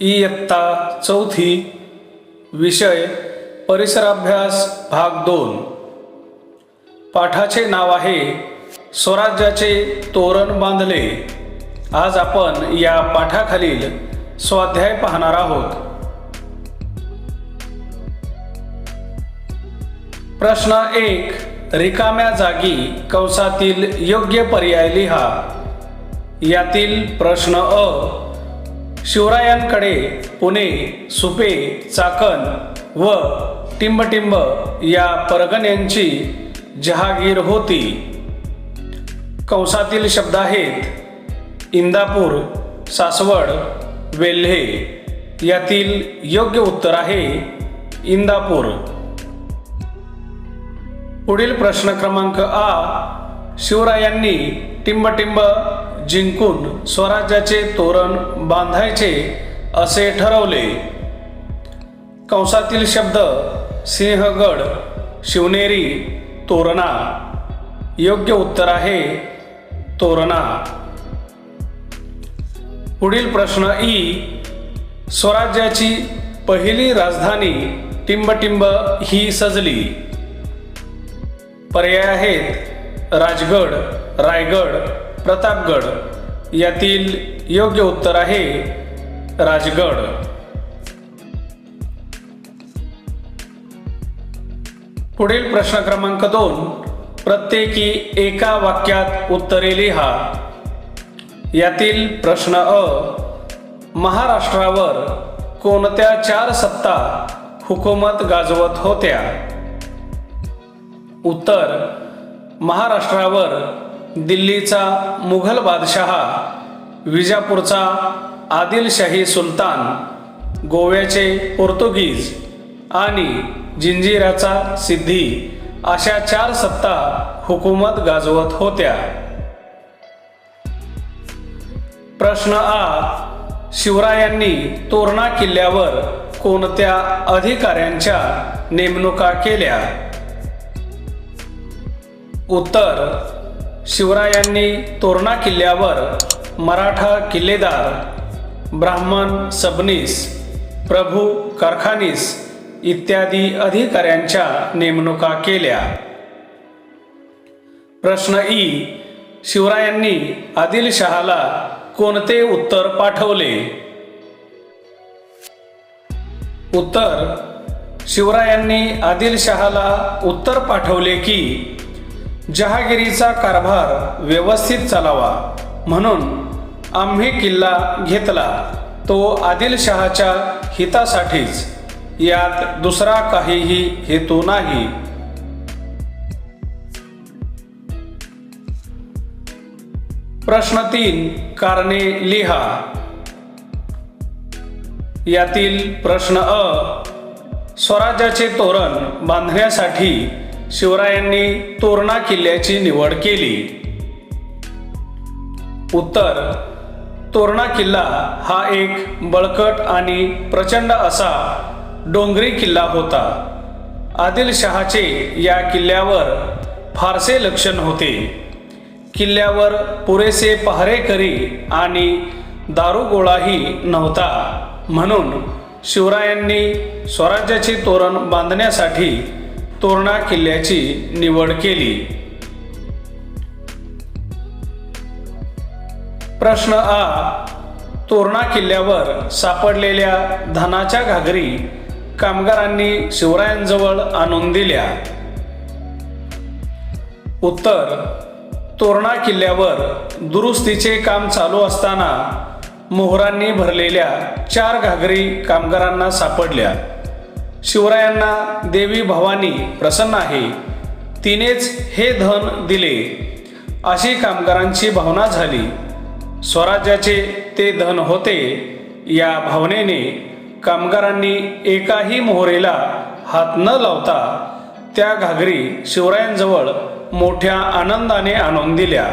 इयत्ता चौथी विषय परिसराभ्यास भाग दोन. पाठाचे नाव आहे स्वराज्याचे तोरण बांधले. आज आपण या पाठाखालील स्वाध्याय पाहणार आहोत. प्रश्न एक रिकाम्या जागी कंसातील योग्य पर्याय लिहा. यातील प्रश्न अ. शिवरायांकडे पुणे सुपे चाकण व टिंबटिंब या परगण्यांची जहागीर होती. कंसातील शब्द आहेत इंदापूर सासवड वेल्हे. यातील योग्य उत्तर आहे इंदापूर. पुढील प्रश्न क्रमांक आ शिवरायांनी टिंबटिंब जिंकून स्वराज्याचे तोरण बांधायचे असे ठरवले. कंसातील शब्द सिंहगड शिवनेरी तोरणा. योग्य उत्तर आहे तोरणा. पुढील प्रश्न ई स्वराज्याची पहिली राजधानी टिंबटिंब ही सजली. पर्याय आहेत. राजगड रायगड प्रतापगड यातील योग्य उत्तर आहे राजगड. पुढील प्रश्न क्रमांक दोन प्रत्येकी एका वाक्यात उत्तरे लिहा. यातील प्रश्न अ महाराष्ट्रावर कोणत्या चार सत्ता हुकूमत गाजवत होत्या? उत्तर महाराष्ट्रावर दिल्लीचा मुघल बादशहा विजापूरचा आदिलशाही सुलतान गोव्याचे पोर्तुगीज आणि जिंजिराचा सिद्धी अशा चार सत्ता हुकूमत गाजवत होत्या. प्रश्न आ शिवरायांनी तोरणा किल्ल्यावर कोणत्या अधिकाऱ्यांच्या नेमणुका केल्या? उत्तर. शिवरायांनी तोरणा किल्ल्यावर मराठा किल्लेदार ब्राह्मण सबनीस प्रभू कारखानीस इत्यादी अधिकाऱ्यांच्या नेमणुका केल्या. प्रश्न ई. शिवरायांनी आदिलशहाला कोणते उत्तर पाठवले? उत्तर. शिवरायांनी आदिलशहाला उत्तर पाठवले की जहागिरीचा कारभार व्यवस्थित चालावा म्हणून आम्ही किल्ला घेतला. तो आदिलशहाच्या हितासाठीच. यात दुसरा काहीही हेतू नाही. प्रश्न तीन कारणे लिहा. यातील प्रश्न अ स्वराज्याचे तोरण बांधण्यासाठी शिवरायांनी तोरणा किल्ल्याची निवड केली. उत्तर तोरणा किल्ला हा एक बळकट आणि प्रचंड असा डोंगरी किल्ला होता. आदिलशहाचे या किल्ल्यावर फारसे लक्षण होते. किल्ल्यावर पुरेसे पहारेकरी आणि दारुगोळाही नव्हता. म्हणून शिवरायांनी स्वराज्याचे तोरण बांधण्यासाठी तोरणा किल्ल्याची निवड केली. प्रश्न आ. तोरणा किल्ल्यावर सापडलेल्या धनाच्या घागरी कामगारांनी शिवरायांजवळ आणून दिल्या. उत्तर. तोरणा किल्ल्यावर दुरुस्तीचे काम चालू असताना मोहरांनी भरलेल्या चार घागरी कामगारांना सापडल्या. शिवरायांना देवी भवानी प्रसन्न आहे. तिनेच हे धन दिले. अशी कामगारांची भावना झाली. स्वराज्याचे ते धन होते. या भावनेने कामगारांनी एकाही मोहरेला हात न लावता त्या घागरी शिवरायांजवळ मोठ्या आनंदाने आणून दिल्या.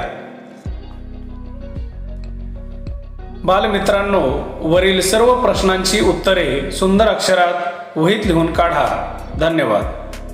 बालमित्रांनो वरील सर्व प्रश्नांची उत्तरे सुंदर अक्षरात वहीत लिहून काढा. धन्यवाद.